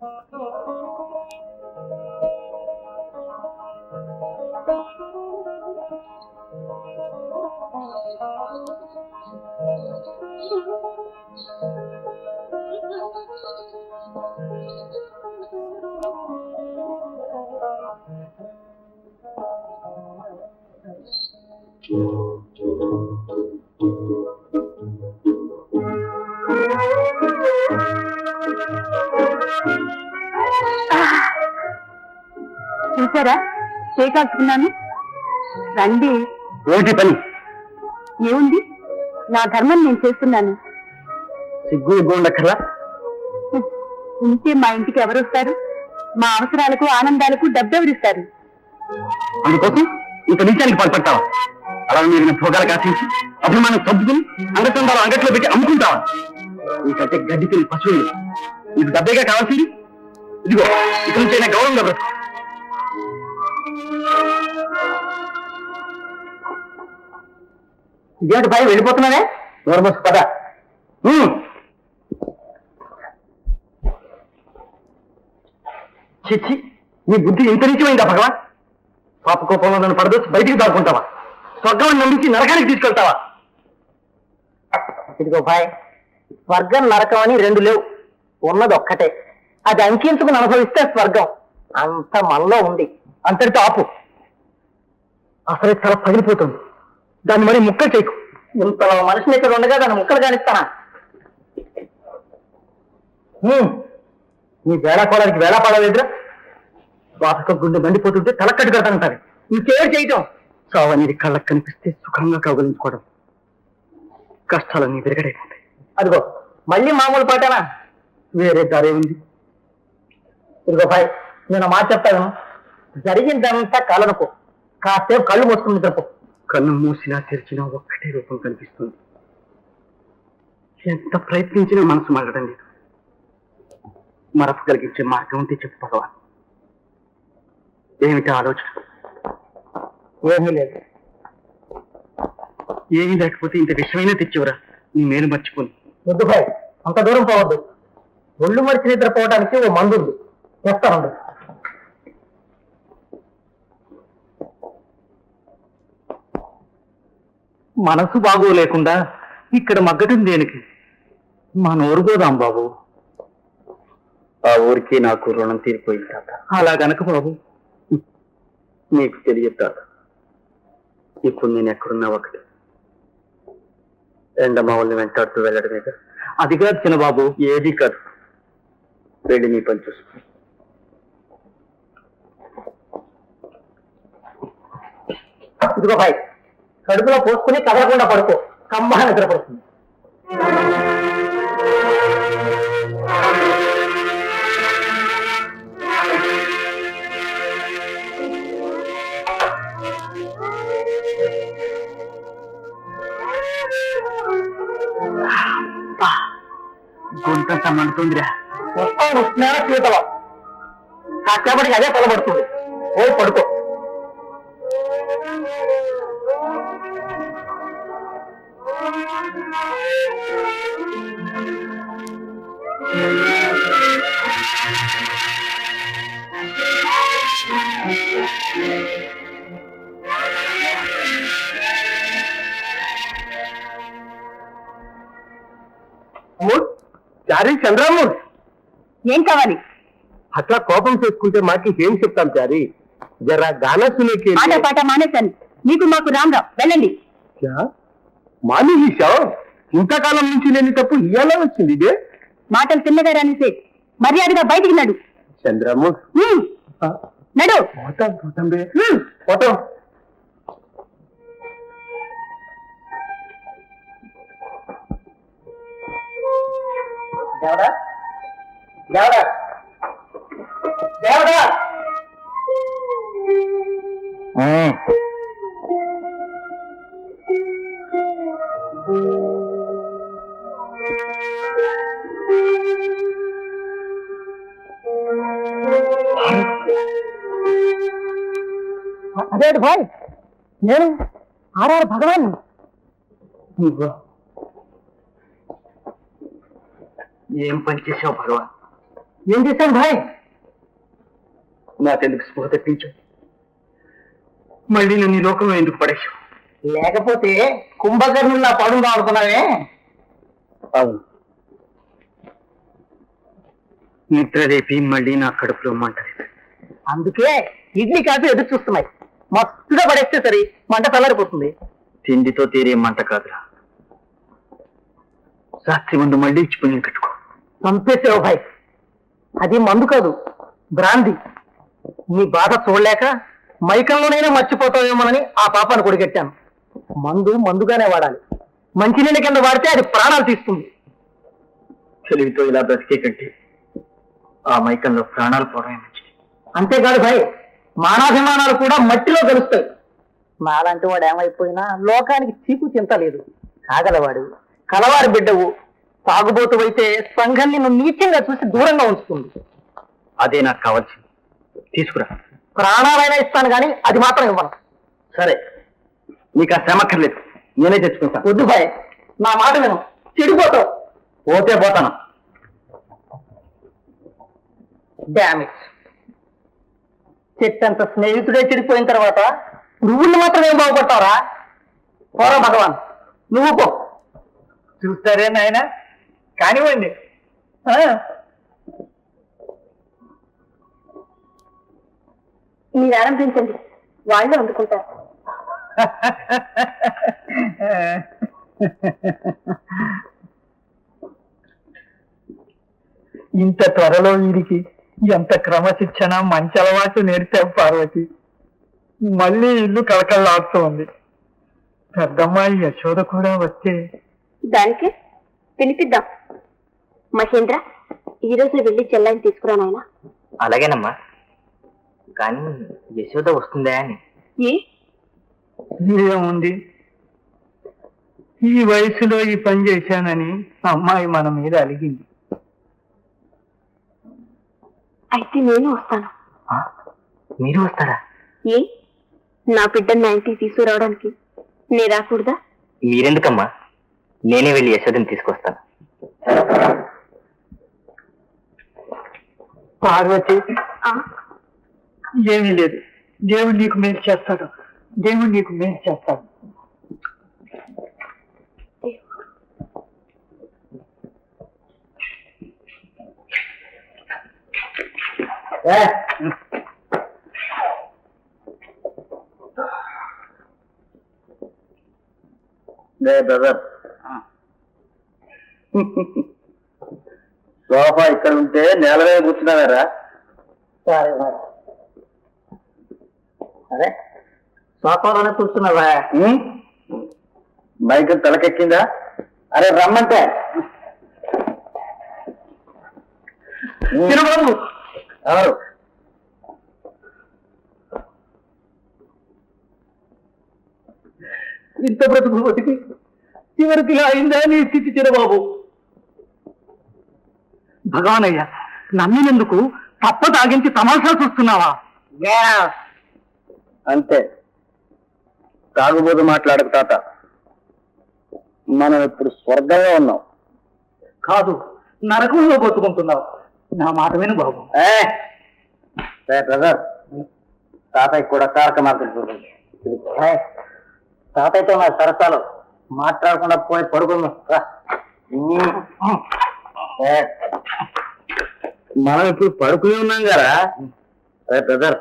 Uh, no, చూసారా చేకాల్చుకున్నాను. రండి. ఏమిటి పని? ఏముంది? నా ధర్మం నేను చేస్తున్నాను. సిగ్గు ఉండక్కర్లా? ఉంటే మా ఇంటికి ఎవరు వస్తారు మా అవసరాలకు ఆనందాలకు డబ్బెవరిస్తారు? అందుకోసం ఇంత నిత్యానికి పాల్పడతావా? అలా మీరు భోగాలకు ఆశించి అభిమానం సర్దుకుని అంగచందాలు అంగట్లో పెట్టి అమ్ముకుంటావా? నీకంటే గడ్డి తిని పశువులు. నీకు డబ్బేగా కావాల్సింది? ఇదిగో ఇక నుంచి గౌరవంగా బ్రతుకు. ఇదేంటి భయం? వెళ్ళిపోతున్నానే? నోర్మస్ పద. చిచ్చి నీ బుద్ధి ఇంత నిత్యమైందా భగవాన్? పాప కోపంలో నన్ను పడదొచ్చి బయటికి దాక్కుంటావా? స్వర్గం నమ్మించి నరకానికి తీసుకెళ్తావా? ఇదిగో భాయ్ స్వర్గం నరకం అని రెండు లేవు. ఉన్నది ఒక్కటే. అది అంకించుకుని అనుభవిస్తే స్వర్గం అంత మనలో ఉంది. అంతటితో ఆపు. అసలు చాలా పగిలిపోతుంది. దాన్ని మరి ముక్కలు చేయకు. ఇంతలో మనిషిని ఇక్కడ ఉండగా దాన్ని ముక్కలు కానిస్తానా. నీ వేళాకోళానికి వేళాపాడలేదురా బాధక గుండె మండిపోతుంటే తలక్కట్టు కడతానంటారు. ఇంకేం చేయటం? చావనేది కళ్ళకు కనిపిస్తే సుఖంగా కౌగలించుకోవడం. కష్టాలన్నీ విరగడైపోతాయి. అదిగో మళ్ళీ మామూలు పాటనా? వేరే దారే ఉంది. ఇదిగో భాయ్ నేను మాట చెప్తాను. జరిగిందంతా కలనుకో. కాసేపు కళ్ళు మూసుకుని నిద్రపో. కన్ను మూసినా తెరిచినా ఒక్కటే రూపం కనిపిస్తుంది. ఎంత ప్రయత్నించినా మనసు మరగడం లేదు. మరపు కలిగించే మార్గం ఉంటే చెప్పు భగవాన్. ఏమిటి ఆలోచన? ఏమీ లేదు. ఏమీ లేకపోతే ఇంత విషమైనా తెచ్చివరా? నీ మేలు మర్చిపోను. వద్దు భాయ్ అంత దూరం పోవద్దు. ఒళ్ళు మరిచి నిద్రపోవడానికి ఓ మందు ఉంది. తెస్తానండి. మనసు బాగోలేకుండా ఇక్కడ మగ్గటం దేనికి? మా నోరు పోదాం బాబు. ఆ ఊరికి నాకు రుణం తీరిపోయింది తాత. అలా గనక బాబు. నీకు తెలియదు తాత. ఇప్పుడు నేను ఎక్కడున్నా ఒకటి. ఎండమావుల్ని వెంటాడుతూ వెళ్ళడమేగా అది కాదు చిన్నబాబు. ఏది కాదు. వెళ్ళి నీ పని చూసుకో. ఇదిగో భాయ్ కడుపులో పోసుకుని కదలకుండా పడుకో. కమ్మగా నిద్రపడుతుంది గొంతంతా మండుతుందిరా వస్తాను వస్తున్నారా సీతలో కాసేపటికి అదే పొలబడుతుంది ఓ పడుకో. చారీ చంద్రమూర్ ఏం కావాలి? అట్లా కోపం చేసుకుంటే మాకి ఏం చెప్తాం చారీ జరా గానా సునేకి ఆట పాట మానేశాను. మీకు మాకు రామ్ రామ్. వెళ్ళండి. మాని ఇంతకాలం నుంచి లేని తప్పు ఇయ్యాలా వచ్చింది ఇదే? మాటలు తిన్నగా రానిసే. మర్యాదగా బయటికి నడు. చంద్రమూర్ హ్మ్. నడు. పోతాం పోతాం. పోతాం. దేవడా? దేవడా? దేవడా? అదేంటి భాయ్ నేను ఆర్ఆర్ భగవాన్ ఏం పని చేసావు భగవాన్ ఏం చేశాను భాయ్? నాకెందుకు స్పృహ తెప్పించు. మళ్ళీ నన్ను ఈ లోకంలో ఎందుకు పడేసావు లేకపోతే కుంభకర్ణుల్లా పడుందా అనుకున్నావే అవును. నిద్రదేపి మళ్ళీ నా కడుపులో మంటలేదు అందుకే ఇడ్లీ కాఫీ ఎదురు చూస్తున్నాయి. మస్తుగా పడేస్తే సరి మంట చల్లారిపోతుంది. తిండితో తీరే మంట కాదురా. రాత్రి ముందు మళ్ళీ ఇచ్చి పుణ్యం కట్టుకో. చంపేసావు భాయ్. అది మందు కాదు బ్రాంది. నీ బాధ చూడలేక మైకంలోనైనా మర్చిపోతావేమోనని ఆ పాపాన్ని కొడిగట్టాను. మందు మందుగానే వాడాలి. మంచినీళ్ళ కింద వాడితే అది ప్రాణాలు తీస్తుంది. తెలివితో ఇలా బ్రతికే కంటే ఆ మైకంలో ప్రాణాలు పోవడమే మంచిది. అంతేకాదు భాయ్ మానాభిమానాలు కూడా మట్టిలో కలుస్తాయి. నాలాంటి వాడు ఏమైపోయినా లోకానికి చీకు చింత లేదు. కాగలవాడు కలవారి బిడ్డవు. తాగుబోతు అయితే సంఘం నిన్ను నీచంగా చూసి దూరంగా ఉంచుతుంది. అదే నాకు కావాల్సింది. తీసుకురా. ప్రాణాలైనా ఇస్తాను కానీ అది మాత్రం ఇవ్వను. సరే. నీకు ఆ శ్రమ అక్కర్లేదు నేనే తెచ్చుకుంటా. వద్దు భాయ్ నా మాట విను. చెడిపోతావు. పోతే పోతాను. డామేజ్ చెట్టంత స్నేహితుడే చెడిపోయిన తర్వాత నువ్వుని మాత్రం ఏం బాగుపడతావరా? పోరా భగవాన్. నువ్వు పో. చూస్తారే నాయన? కానివ్వండి. మీరు ఆరంభించండి. వాళ్ళే అందుకుంటారు. ఇంత త్వరలో వీరికి ఎంత క్రమశిక్షణ మంచి అలవాటు నేర్పావు పార్వతి. మళ్ళీ ఇల్లు కలకల్లాడుతోంది పెద్దమ్మాయి యశోద కూడా వస్తే దానికి పిలిపిద్దాం మహేంద్ర ఈ రోజు వెళ్ళి చెల్లాయిని తీసుకురా నాయనా. అలాగేనమ్మా. కానీ యశోద వస్తుందా అని. ఏ? ఏముంది? ఈ వయసులో ఈ పని చేశానని అమ్మాయి మన మీద అలిగింది. అయితే నేను వస్తాను. ఆ, మీరు వస్తారా? ఏ? నా బిడ్డను నా ఇంటికి తీసుకురావడానికి. నే రాకూడదా? మీరెందుకమ్మా? నేనే వెళ్ళి యశోదని తీసుకొస్తాను. పార్వతి ఏమీ లేదు. దేవుడు నీకు మేలు చేస్తాడు. దేవుడు నీకు మేలు చేస్తాడు. బ్రదర్. సోఫా ఇక్కడ ఉంటే నేల మీద కూర్చున్నావారా? సరే మరి. అరే సోఫాలోనే కూర్చున్నావా? బైక్ తలకెక్కిందా? అరే రమ్మంటే. ఎవరు? ఇంత బ్రతుకు బతికి చివరికి ఇలా అయిందా నీ స్థితి చిరబాబు? భగవానయ్య నమ్మినందుకు తప్ప తాగించి తమాషా చూస్తున్నావా? అంతే. తాగుబోతు మాట్లాడకు తాత. మనం ఇప్పుడు స్వర్గంలో ఉన్నాం. కాదు నరకంలో బతుకుంటున్నావు. నా మాట విను బాబు. బ్రదర్ తాతయ్య కూడా కారక మార్గం చూడండి. తాతయ్యతో నా సరసాలు. మాట్లాడకుండా పోయి పడుకుందాం. మనం ఇప్పుడు పడుకుని ఉన్నాం కదా. అరే బ్రదర్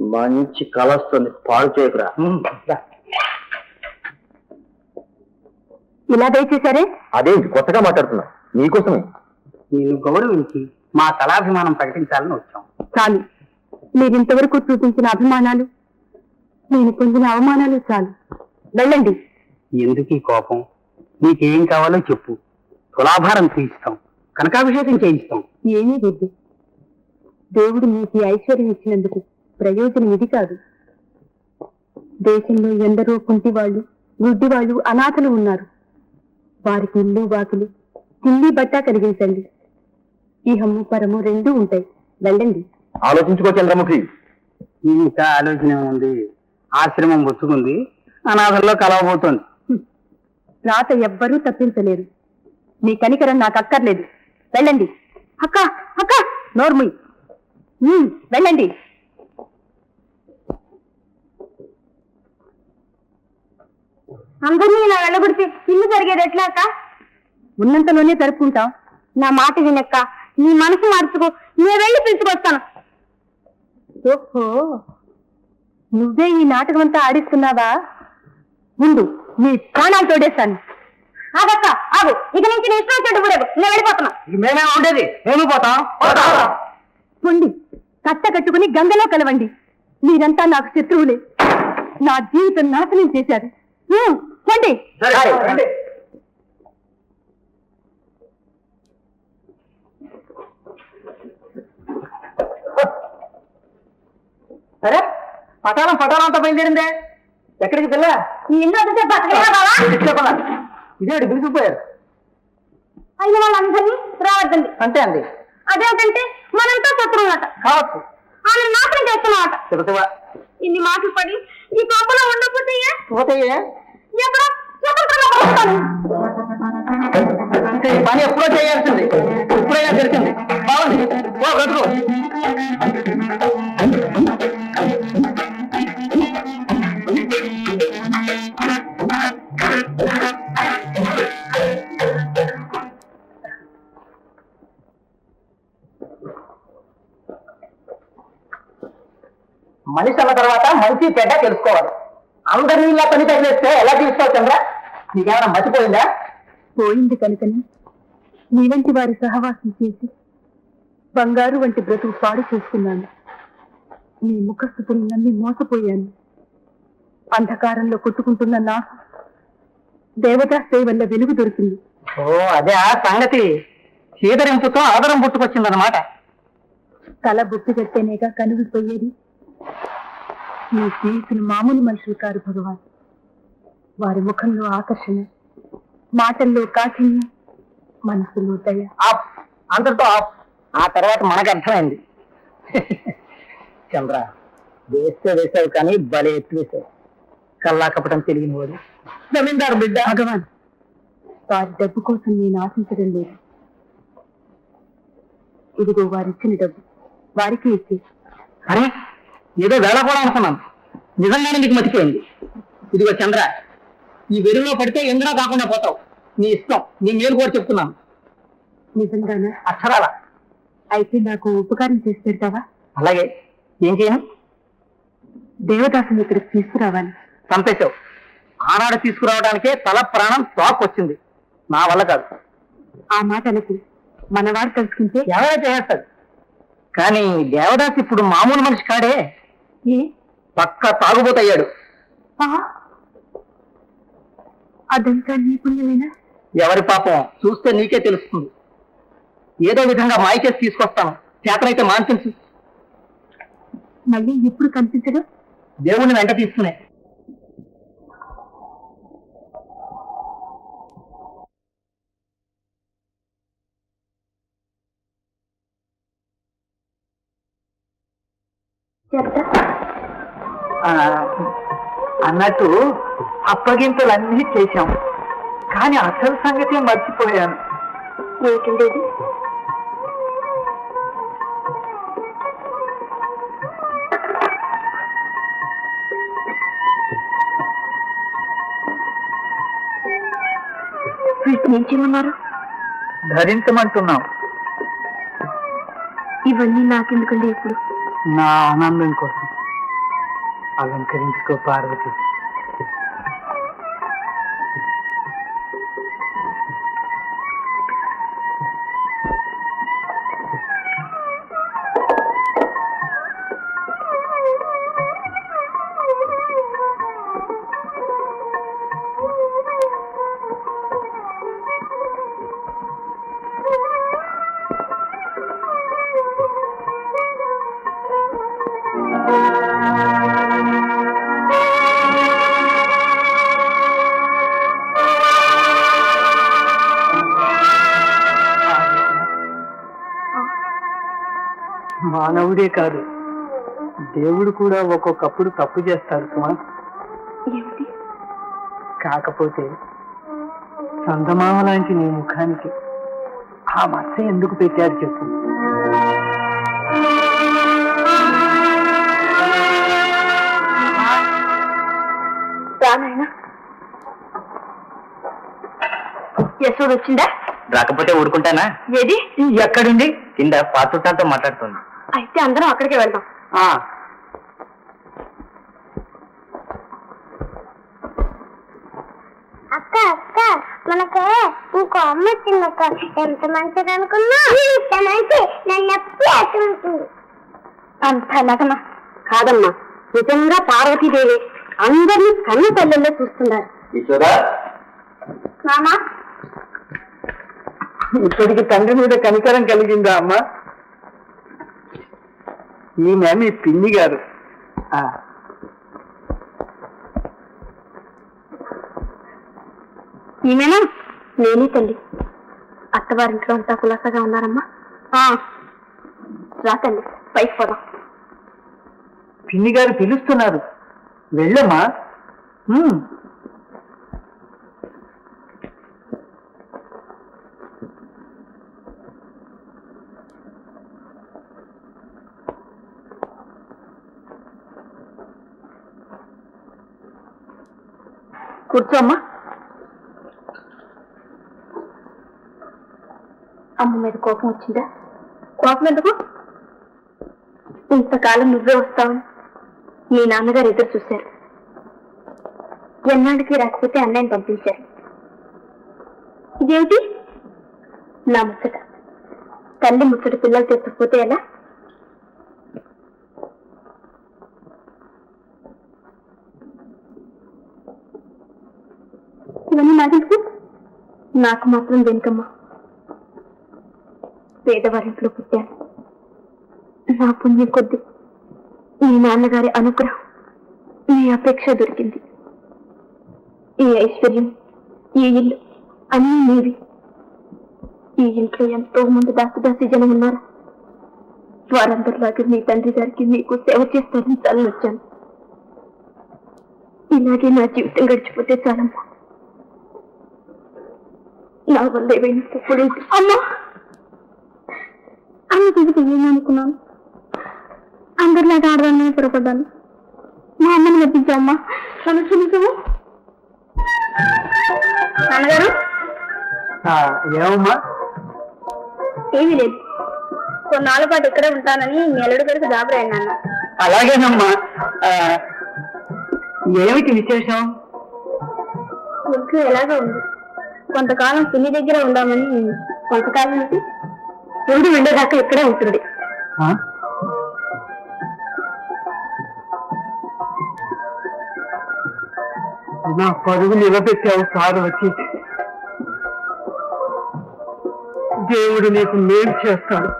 మంచి కళ వస్తుంది. పాడు చేయకురా. ఇలా దయచేశారే? అదేంటి కొత్తగా మాట్లాడుతున్నా. నీకోసమే. నేను గౌరవించి మా కళాభిమానం ప్రకటించాలని వచ్చాం. చాలు. మీరు ఇంతవరకు చూపించిన అభిమానాలు నేను పొందిన అవమానాలు చాలు. వెళ్ళండి. ఎందుకు ఈ కోపం? నీకేం కావాలో చెప్పు. తులాభారం తీయిస్తాం కనకాభిషేకం చేయిస్తాం. ఏమీ వద్దు. దేవుడు మీకు ఈ ఐశ్వర్యం ఇచ్చినందుకు ప్రయోజనం ఇది కాదు. దేశంలో ఎందరో కుంటి వాళ్ళు గుడ్డి వాళ్ళు అనాథలు ఉన్నారు. వారికి ఇల్లు వాకిలి తిండి బట్ట కలిగించండి. ఇహము పరము రెండూ ఉంటాయి. వెళ్ళండి. ఆలోచించుకో చంద్రముఖి. ఇంకా ఆలోచన ఉంది. ఆశ్రమం పుచ్చుకుంది అనాథల్లో కలవబోతోంది. రాత ఎవ్వరూ తప్పించలేరు. నీ కనికరం నాకు అక్కర్లేదు వెళ్ళండి. అక్క అక్క. నోర్ముయ్. వెళ్ళండి. అందరినీ ఇలా వెళ్ళగొడితే ఇల్లు జరిగేది ఎట్లా అక్క? ఉన్నంతలోనే జరుపుకుంటాం. నా మాట వినక్క. నీ మనసు మార్చుకో. నేను వెళ్ళి పిలుచుకొస్తాను. ఓహో. నువ్వే ఈ నాటకం అంతా ఆడిస్తున్నావా? ముందు నీ ప్రాణాలు తోడేస్తాను. ఆగక్క ఆగు. ఇక నుంచి నీ ఇష్టం చెట్టు కూడా నేను వెళ్ళిపోతున్నా. ఇక మేమే ఉండేది? మేము పోతాం? పొండి. కట్ట కట్టుకుని గంగలో కలవండి. మీరంతా నాకు శత్రువులే. నా జీవితం నాశనం చేశారు. రండి. సరే పటాలం పటాలం అంతా బయలుదేరిందే. ఎక్కడికి పిల్ల? ఈ ఇల్లు బావా? చెప్పాలా ఇదేంటి పిలిచిపోయారు. అయిన వాళ్ళందరినీ రావద్దండి. అంతే అండి. అదేంటంటే మనంతా శత్రువులట. కావచ్చు. ఆమె నాశనం చేస్తున్నామట. చెబుతావా ఇన్ని మాటలు పడి ఈ కోపంలో ఉండకపోతే పోతే స్వతంత్రంగా బతుకుతాను. ఈ పని ఎప్పుడో చేయాల్సింది. ఇప్పుడైనా తెలిసింది బాగుంది. ఓ బ్రతుకు. మనిషి అన్న తర్వాత మంచి చెడ్డ తెలుసుకోవాలి. అందరినీ ఇలా పని తగిలేస్తే ఎలా తీసుకోవాలి చంద్ర? నీకేమైనా మర్చిపోయిందా? పోయింది కనుకని. నీ వంటి వారి సహవాసం చేసి బంగారు వంటి బ్రతుకు పాడు చేసుకున్నాను. నీ ముఖస్థుతులు నమ్మి మోసపోయాను. అంధకారంలో కొట్టుకుంటున్న నాకు దేవదాశ్రయ వల్ల వెలుగు దొరికింది. ఓ అదే ఆ సంగతి. చీదరింపుతో ఆదరం పుట్టుకొచ్చిందన్నమాట. తల బొట్టు కట్టేనేగా కనుగిపోయేది నీ స్నేహితులు మామూలు మనుషులు కారు భగవాన్. వారి ముఖంలో ఆకర్షణ మాటల్లో కాఠిన్యం మనసులో దయ. ఆఫ్ అంతటితో ఆఫ్ ఆ తర్వాత మనకు అర్థమైంది. చంద్ర వేస్తే వేసావు కానీ భలే ఎత్తు వేసావు కల్లా కపటం తెలియని వాడు. జమీందారు బిడ్డ! భగవాన్ వారి డబ్బు కోసం నేను ఆశించడం లేదు. ఇదిగో వారిచ్చిన డబ్బు. వారికి ఇచ్చి. అరే! ఏదో వేళ కూడా అనుకున్నాను. నిజంగానే నీకు మర్చిపోయింది ఇదిగో చంద్ర ఈ వెలుగులో పడితే ఎందులో కాకుండా పోతావు? నీ ఇష్టం నీ మేలు కూడా చెప్తున్నాను. నిజంగానా? అక్షరాల? అయితే నాకు ఉపకారం చేసి పెడతావా? అలాగే. ఏం చేయను? దేవదాసుని ఇక్కడికి తీసుకురావాలి. చంపేశావు. ఆనాడు తీసుకురావడానికే తల ప్రాణం షాక్ వచ్చింది. నా వల్ల కాదు. ఆ మాట అనకు. మనవాడు తలుచుకుంటే ఎవరైనా చేస్తాడు కానీ దేవదాస్ ఇప్పుడు మామూలు మనిషి కాడే. పక్క తాగుబోతయ్యాడు? అదంతా నీ పుణ్యమేనా? ఎవరి పాపం చూస్తే నీకే తెలుస్తుంది. ఏదో విధంగా మాయకేసి తీసుకొస్తాను. చేతనైతే మాన్పించు. మళ్ళీ ఎప్పుడు కనిపించడు? దేవుణ్ణి వెంట తీసుకునే. చెప్తా. అన్నట్టు అప్పగింతలన్నీ చేశాం. కానీ అసలు సంగతి మర్చిపోయాను. ఏమిటండేది వీటిని ఏం చేయమన్నారు? ధరించమంటున్నాం. ఇవన్నీ నాకెందుకండి ఇప్పుడు? నా ఆనందం కోసం. అలంకరించుకో పార్వతి. దేవుడే కాదు. దేవుడు కూడా ఒక్కొక్కప్పుడు తప్పు చేస్తాడు సుమా. కాకపోతే చందమామ లాంటి నీ ముఖానికి ఆ మత్స ఎందుకు పెట్టారు చెప్పు. వచ్చిందా రాకపోతే ఊరుకుంటానా? ఏది? ఎక్కడుంది? కింద పాత్రుతాంతో మాట్లాడుతుంది. అయితే అందరం అక్కడికే వెళ్దాం. ఆ, అక్క అక్క మనకి ఇంకో అమ్మ వచ్చిందక్క. ఎంత మంచిది అనుకున్నా ఎంత మంచి నన్ను ఎప్పుడు అంత నటన కాదమ్మా. నిజంగా పార్వతీదేవి అందరినీ కన్ను తల్లిలో చూస్తున్నారు. మామా. ఇప్పటికి తండ్రి మీద కనికరం కలిగిందా అమ్మా? ఈమె మీ పిన్ని గారు. ఆ, ఈమెనా నేనే తల్లి. అత్తవారింట్లో అంతా కులాసగా ఉన్నారమ్మా. ఆ, రా తల్లి పైకి పోదాం. పిన్ని గారు పిలుస్తున్నారు. వెళ్ళమ్మా. కూర్చోమ్మా. అమ్మ మీద కోపం వచ్చిందా? కోపం ఎందుకు? ఇంతకాలం నువ్వే వస్తావని మీ నాన్నగారు ఎదురు చూశారు. ఎన్నాళ్ళకి రాకపోతే అన్నయ్యని పంపించారు. ఇదేమిటి? నా ముచ్చట. తల్లి ముచ్చట పిల్లలు తెచ్చకపోతే ఎలా? ఇవన్నీ నాకు మాత్రం వెనుకమ్మా పేదవారింట్లో పుట్టాను. నా పుణ్యం కొద్ది మీ నాన్నగారి అనుగ్రహం మీ అపేక్ష దొరికింది. ఈ ఐశ్వర్యం ఈ ఇల్లు అన్నీ మీవి. ఈ ఇంట్లో ఎంతో మంది దాసి జనం ఉన్నారు. వారందరిలాగా మీ తండ్రి గారికి మీకు సేవ చేస్తారని చాలా వచ్చాను ఇలాగే నా జీవితం గడిచిపోతే చాలమ్మా. నా వల్ల ఏమైనా అమ్మా అమ్మ చూసి ఏమనుకున్నాను అందరిలాగా ఆడదాన్ని పొరపడ్డాను మా అమ్మని మెప్పించామ్మా నన్ను క్షమించవు నాన్నగారు ఏమమ్మా ఏమీ లేదు కొన్నాళ్ళ పాటు ఇక్కడే ఉంటానని మీ అల్లుడు గారికి నాన్న అలాగేనమ్మా ఏమిటి విశేషం ఒంట్లో ఎలాగో ఉంది కొంతకాలం పిల్లి దగ్గర ఉందామని కొంతకాలం నుంచి రెండు ఇక్కడే ఉంటుంది. నా పరుగు నిలబెట్టావు సార్ వచ్చి. దేవుడు నీకు మేలు చేస్తాడు.